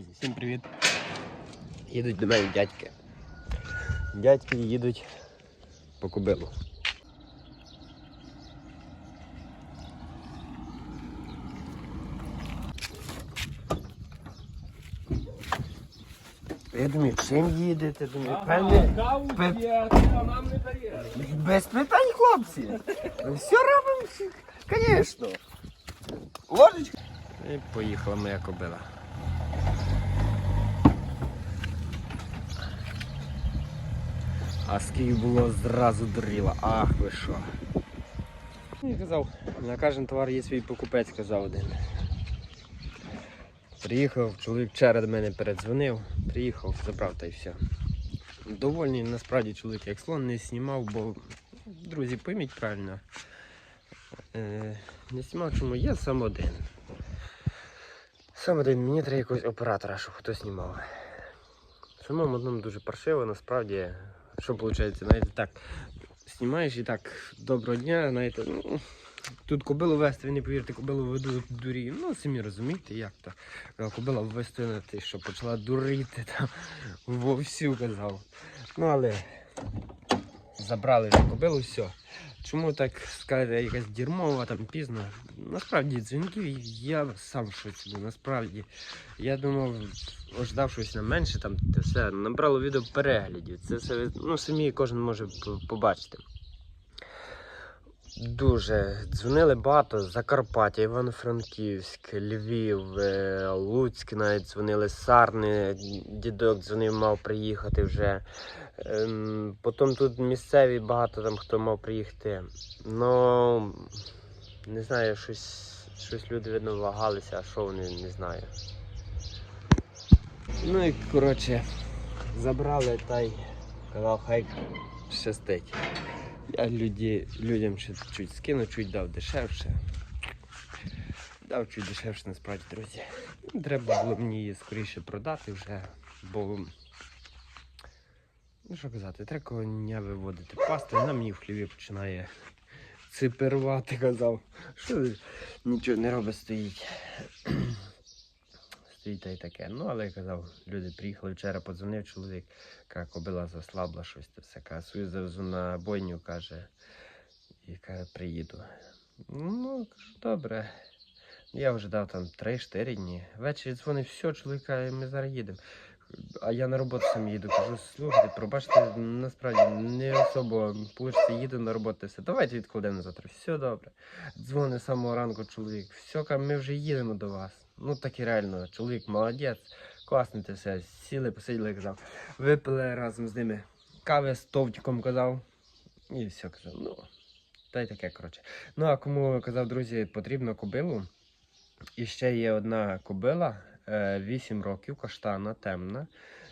Друзі, всім привіт. Їдуть до мене дядьки. Дядьки їдуть по кобилу. Я думаю, чим їдете? Думаю, певне. Без питань, хлопці. Ми все робимо, звісно. Ложечка. І поїхала моя кобила. А скільки було зразу дуріла. Ах ви що. Я казав, на кожен товар є свій покупець, казав один. Приїхав, чоловік до мене передзвонив, приїхав, забрав та й все. Довольний насправді чоловік як слон не знімав, бо друзі, пойміть правильно. Е, не знімав, чому я сам один. Сам один, мені треба якогось оператора, щоб хтось знімав. Самому одному дуже паршиво, насправді, що виходить, знаєте, так, знімаєш і так, доброго дня, знаєте, ну, тут кобилу вести, ви не повірите, кобилу веду дурію. Ну, самі розумієте, як то. Кобила вести що почала дурити там вовсю казав. Ну, але забрали вже кобилу, все. Чому так сказати, якась дірмова там пізно? Насправді дзвінків я сам щось був, насправді. Я думав, ожидав щось на менше, там все набрало відео переглядів. Це все ну, самі кожен може побачити. Дуже дзвонили багато Закарпаття, Івано-Франківськ, Львів, е, Луцьк навіть дзвонили, Сарни, дідок дзвонив, мав приїхати вже. Ем, Потім тут місцеві багато там хто мав приїхати. Ну не знаю, щось, щось люди видно вагалися, а що вони не знаю. Ну і коротше, забрали та й казав, хай щастить. Я люді, людям чуть, чуть скину, чуть дав дешевше. Дав чуть дешевше, насправді, друзі. Треба було мені її скоріше продати вже, бо Ну що казати, треба коня виводити пасти, вона мені в хліві починає циперувати, казав. Що нічого не робить, стоїть. Й таке. Ну, але я казав, люди приїхали вчора, подзвонив чоловік, каже, кобила заслабла щось та все. Каже, свою завезу на бойню, каже, і каже, приїду. Ну, кажу, добре. Я вже дав там 3-4 дні. Ввечері дзвонив, все, чоловік каже, ми зараз їдемо. А я на роботу сам їду. Кажу, слухайте, пробачте, насправді не особо получиться, їду на роботу. Все, давайте відкладемо завтра. Все добре. Дзвони з самого ранку чоловік. Все, ми вже їдемо до вас. Ну так і реально, чоловік молодець, класне те все. Сіли, посиділи, казав. Випили разом з ними кави з товтиком казав. І все казав. Ну, та й таке, коротше. Ну, а кому казав, друзі, потрібно кобилу. І ще є одна кобила, 8 років, каштана, темна,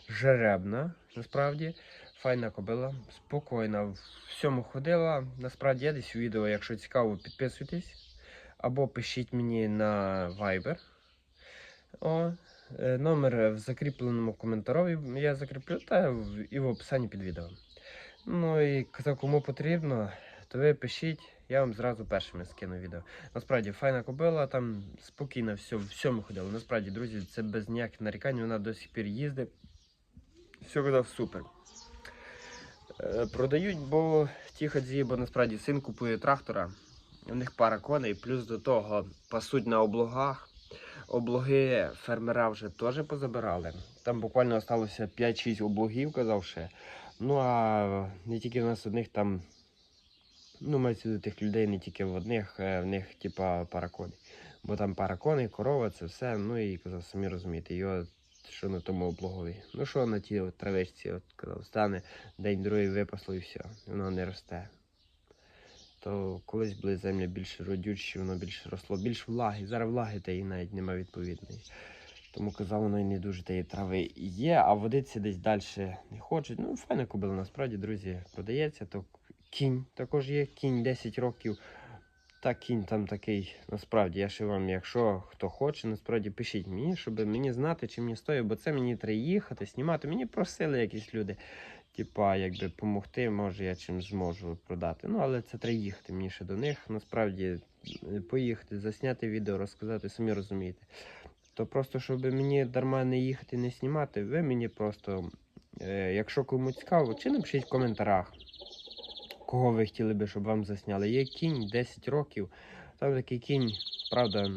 жеребна, насправді. Файна кобила, спокійна, в всьому ходила. Насправді я десь у відео, якщо цікаво, підписуйтесь. Або пишіть мені на Viber. О, е, номер в закріпленому коментарові я закріплю та і в описанні під відео. Ну і кому потрібно, то ви пишіть, я вам зразу першими скину відео. Насправді файна кобила, там спокійно все, всьому ходила. Насправді, друзі, це без ніяких нарікань, вона до сих пір їздить. Все казав супер. Е, Продають, бо ті хадзі, бо насправді син купує трактора. У них пара коней, плюс до того пасуть на облогах. Облоги фермера вже теж позабирали. Там буквально залишилося 5-6 облогів, казав ще. Ну а не тільки в нас одних там. Ну, мається до тих людей не тільки в одних, е, в них типа паракони. Бо там паракони, корова, це все. Ну і казав, самі розумієте, його що на тому облогові. Ну що на тій травичці, от казав, стане день другий випасло і все, воно не росте. То колись були землі більш родючі, воно більше росло, більш влаги. Зараз влаги та і навіть немає відповідної. Тому казав, воно і не дуже тієї трави є, а водиться десь далі не хочуть. Ну, файна кобила, насправді, друзі, продається, то кінь також є, кінь 10 років. Та кінь там такий, насправді, я ще вам, якщо хто хоче, насправді пишіть мені, щоб мені знати, чи мені стоїть, бо це мені треба їхати, знімати. Мені просили якісь люди, типа, якби допомогти, може я чим зможу продати. Ну, але це треба їхати мені ще до них. Насправді, е, поїхати, засняти відео, розказати, самі розумієте. то просто, щоб мені дарма не їхати, не знімати, ви мені просто, е, якщо кому цікаво, чи напишіть в коментарях, кого ви хотіли би, щоб вам засняли. Є кінь 10 років, там такий кінь, правда,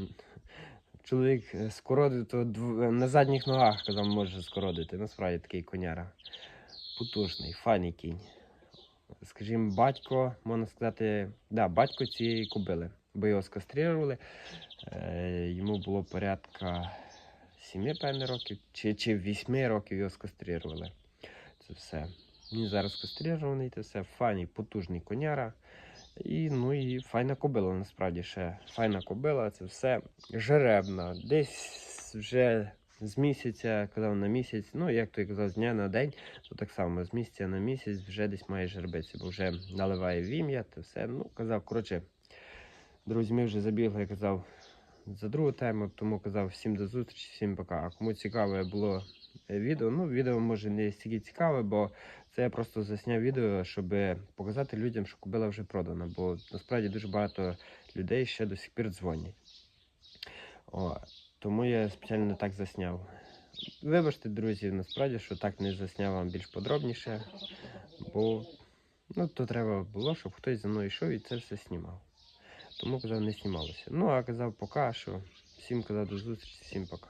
чоловік е, скородив, то на задніх ногах казав, може скородити. Насправді такий коняра. Потужний, файний кінь. Скажімо, батько, можна сказати, да, батько цієї кобили, бо його скастрирували. Е, йому було порядка 7 певне років, чи, чи 8 років його скастрирували. Це все. Він зараз кастрирований, це все файний, потужний коняра. І, ну, і файна кобила, насправді ще. Файна кобила, це все жеребна. Десь вже з місяця, казав на місяць, ну як той казав, з дня на день, то так само з місяця на місяць вже десь має жеребиці, бо вже наливає в ім'я, то все. Ну, казав, коротше, друзі, ми вже забігли, казав, за другу тему, тому казав всім до зустрічі, всім пока. А кому цікаве було е, відео, ну відео може не стільки цікаве, бо це я просто засняв відео, щоб показати людям, що кобила вже продана, бо насправді дуже багато людей ще до сих пір дзвонять. О, тому я спеціально так засняв. Вибачте, друзі, насправді, що так не засняв вам більш подробніше, бо ну, то треба було, щоб хтось за мною йшов і це все знімав. Тому казав, не знімалося. Ну, а казав пока, що всім казав до зустрічі, всім пока.